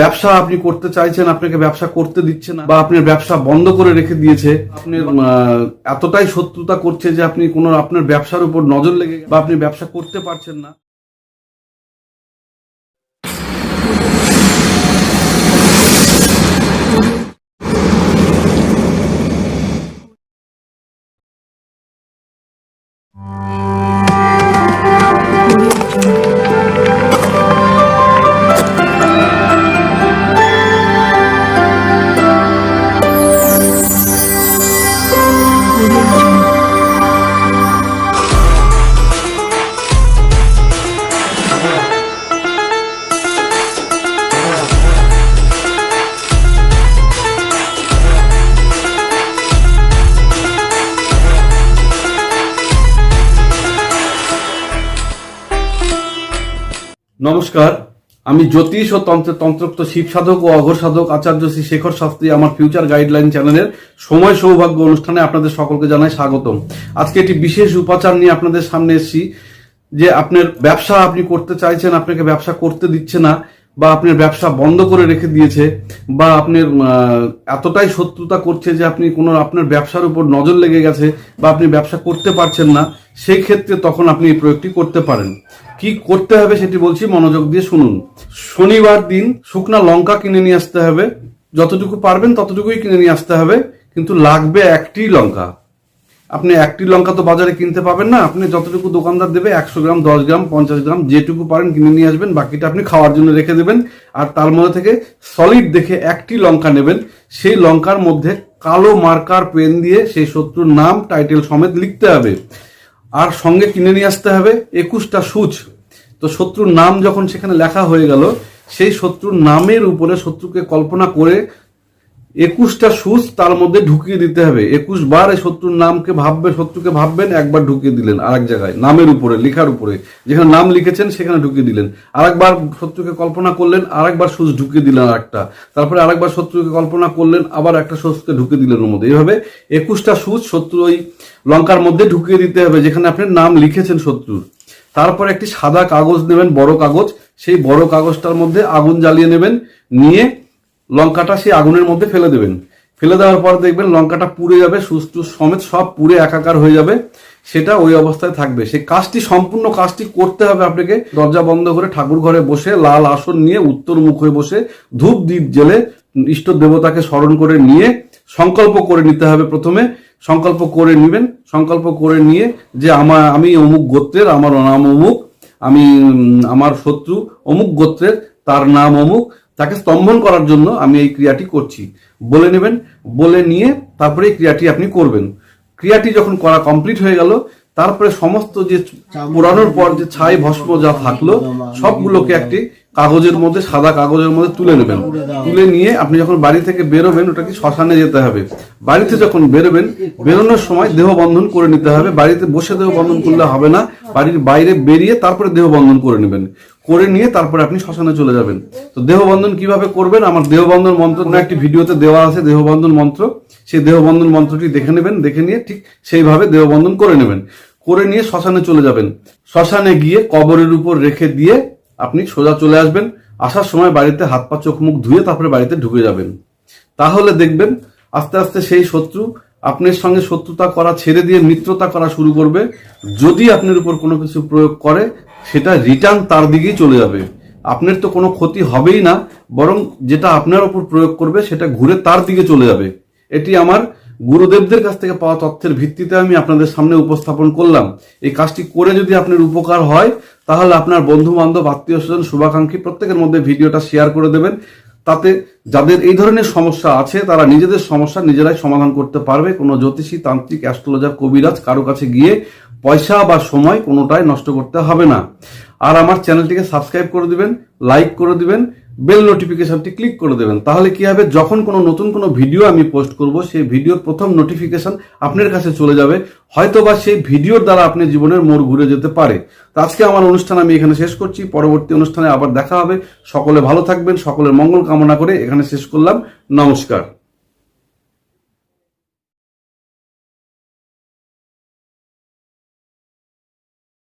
ব্যবসা আপনি করতে চাইছেন আপনাকে ব্যবসা করতে দিচ্ছে না বা আপনার ব্যবসা বন্ধ করে রেখে দিয়েছে আপনি এতটাই শত্রুতা করছে যে আপনি কোনো আপনার ব্যবসার উপর নজর লেগে বা আপনি ব্যবসা করতে পারছেন না। নমস্কার, আমি জ্যোতিষ ও তন্ত্রের তন্ত্রোক্ত শিব সাধক ও অঘর সাধক আচার্য শ্রী শেখর শাস্ত্রী আমার ফিউচার গাইডলাইন চ্যানেলের সময় সৌভাগ্য অনুষ্ঠানে আপনাদের সকলকে জানাই স্বাগতম। আজকে একটি বিশেষ উপাচার নিয়ে আপনাদের সামনে এসেছি, যে আপনার ব্যবসা আপনি করতে চাইছেন, আপনাকে ব্যবসা করতে দিচ্ছে না বা আপনার ব্যবসা বন্ধ করে রেখে দিয়েছে, বা আপনার এতটাই শত্রুতা করছে যে আপনি কোনো আপনার ব্যবসার উপর নজর লেগে গেছে বা আপনি ব্যবসা করতে পারছেন না, সেই ক্ষেত্রে তখন আপনি এই প্রয়োগটি করতে পারেন। কি করতে হবে সেটি বলছি, মনোযোগ দিয়ে শুনুন। শনিবার দিন শুকনা লঙ্কা কিনে নিয়ে আসতে হবে। যতটুকু পারবেন ততটুকুই কিনে নিয়ে আসতে হবে, কিন্তু লাগবে একটি লঙ্কা। আপনি একটি লঙ্কা তো বাজারে কিনতে পাবেন না। আপনি যতটুকু দোকানদার দেবে, একশো গ্রাম, দশ গ্রাম, পঞ্চাশ গ্রাম, যেটুকু পারেন কিনে নিয়ে আসবেন। বাকিটা আপনি খাওয়ার জন্য রেখে দেবেন। আর তার মধ্যে থেকে সলিড দেখে একটি লঙ্কা নেবেন। সেই লঙ্কার মধ্যে কালো মার্কার পেন দিয়ে সেই শত্রুর নাম টাইটেল সমেত লিখতে হবে। আর সঙ্গে কিনে নিয়ে আসতে হবে একুশটা সুচ। তো শত্রুর নাম যখন সেখানে লেখা হয়ে গেল, সেই শত্রুর নামের উপরে শত্রুকে কল্পনা করে একুশটা সুচ তার মধ্যে ঢুকিয়ে দিতে হবে। একুশ বার এই শত্রুর নামকে ভাববে, শত্রুকে ভাববেন, একবার ঢুকিয়ে দিলেন আরেক জায়গায়, নামের উপরে, লেখার উপরে। যেখানে নাম লিখেছেন, সেখানে ঢুকিয়ে দিলেন। আরেকবার শত্রুকে কল্পনা করলেন, আরেকবার সুচ ঢুকিয়ে দিলেন আরেকটা। তারপরে আরেকবার শত্রুকে কল্পনা করলেন, আবার একটা সুচকে ঢুকিয়ে দিলেন ওর মধ্যে। এইভাবে একুশটা সুচ শত্রু ওই লঙ্কার মধ্যে ঢুকিয়ে দিতে হবে, যেখানে আপনি নাম লিখেছেন শত্রুর। তারপর একটি সাদা কাগজ নেবেন, বড় কাগজ। সেই বড় কাগজটার মধ্যে আগুন জ্বালিয়ে নেবেন, নিয়ে লঙ্কাটা সেই আগুনের মধ্যে ফেলে দেবেন। ফেলে দেওয়ার পর দেখবেন লঙ্কাটা পুড়ে যাবে, সুস্থ সমেত সব পুড়ে একাকার হয়ে যাবে। সেটা ওই অবস্থায় থাকবে। সেই কাজটি, সম্পূর্ণ কাজটি করতে হবে আপনাকে। দরজা বন্ধ করে ঠাকুর ঘরে বসে লাল আসন নিয়ে উত্তর মুখ হয়ে বসে ধূপ দ্বীপ জেলে ইষ্ট দেবতাকে স্মরণ করে নিয়ে সংকল্প করে নিতে হবে প্রথমে। সংকল্প করে নেবেন। সংকল্প করে নিয়ে যে আমার আমি অমুক গোত্রের, আমার নাম অমুক। আমি আমার শত্রু অমুক গোত্রের, তার নাম অমুক। তাকে স্তম্ভন করার জন্য আমি এই ক্রিয়াটি করছি। বলে নেবেন, বলে নিয়ে তারপরে এই ক্রিয়াটি আপনি করবেন। ক্রিয়াটি যখন করা কমপ্লিট হয়ে গেল, তারপরে সমস্ত যে পোড়ানোর পর যে ছাই, ভস্ম যা থাকল, সবগুলোকে একটি কাগজের মধ্যে, সাদা কাগজের মধ্যে তুলে নেবেন। তুলে নিয়ে আপনি যখন বাড়ি থেকে বেরোবেন ওটা কি শ্মশানে যেতে হবে। বাড়িতে যখন বেরোবেন, বেরোনোর সময় দেহ বন্ধন করে নিতে হবে। বাড়িতে বসে দেহ বন্ধন করলে হবে না। বাড়ির বাইরে বেরিয়ে তারপরে দেহ বন্ধন করে নেবেন। করে নিয়ে তারপরে আপনি শ্মশানে চলে যাবেন। তো দেহবন্ধন কীভাবে করবেন? আমার দেহবন্ধন মন্ত্র না একটি ভিডিওতে দেওয়া আছে, দেহবন্ধন মন্ত্র। সেই দেহবন্ধন মন্ত্রটি দেখে নেবেন, দেখে নিয়ে ঠিক সেইভাবে দেহবন্ধন করে নেবেন। করে নিয়ে শ্মশানে চলে যাবেন। শ্মশানে গিয়ে কবরের উপর রেখে দিয়ে আপনি সোজা চলে আসবেন। আসার সময় বাড়িতে হাত পা, চোখ মুখ ধুয়ে তারপরে বাড়িতে ঢুকে যাবেন। তাহলে দেখবেন আস্তে আস্তে সেই শত্রু আপনার সঙ্গে শত্রুতা করা ছেড়ে দিয়ে মিত্রতা করা শুরু করবে। যদি আপনার উপর কোনো কিছু প্রয়োগ করে সেটা রিটার্ন তার দিকেই চলে যাবে। আপনার তো কোনো ক্ষতি হবেই না, বরং যেটা আপনার ওপর প্রয়োগ করবে সেটা ঘুরে তার দিকে চলে যাবে। এটি আমার গুরুদেবদের কাছ থেকে পাওয়া তথ্যের ভিত্তিতে আমি আপনাদের সামনে উপস্থাপন করলাম। এই কাজটি করে যদি আপনার উপকার হয়, তাহলে আপনার বন্ধু বান্ধব আত্মীয় স্বজন শুভাকাঙ্ক্ষী প্রত্যেকের মধ্যে ভিডিওটা শেয়ার করে দেবেন। তাতে যাদের এই ধরনের সমস্যা আছে, তারা নিজেদের সমস্যা নিজেরাই সমাধান করতে পারবে। কোনো জ্যোতিষী, তান্ত্রিক, অ্যাস্ট্রোলজার, কবিরাজ কারও কাছে গিয়ে পয়সা বা সময় কোনোটাই নষ্ট করতে হবে না। আর আমার চ্যানেলটিকে সাবস্ক্রাইব করে দিবেন, লাইক করে দিবেন বেল নোটিফিকেশনটি ক্লিক করে দেবেন। তাহলে কি হবে? যখন কোনো নতুন কোনো ভিডিও আমি পোস্ট করব, সেই ভিডিওর প্রথম নোটিফিকেশন আপনার কাছে চলে যাবে। হয়তো বা সেই ভিডিওর দ্বারা আপনি জীবনের মোড় ঘুরে যেতে পারে। তো আজকে আমার অনুষ্ঠান আমি এখানে শেষ করছি। পরবর্তী অনুষ্ঠানে আবার দেখা হবে। সকলে ভালো থাকবেন, সকলের মঙ্গল কামনা করে এখানে শেষ করলাম। নমস্কার।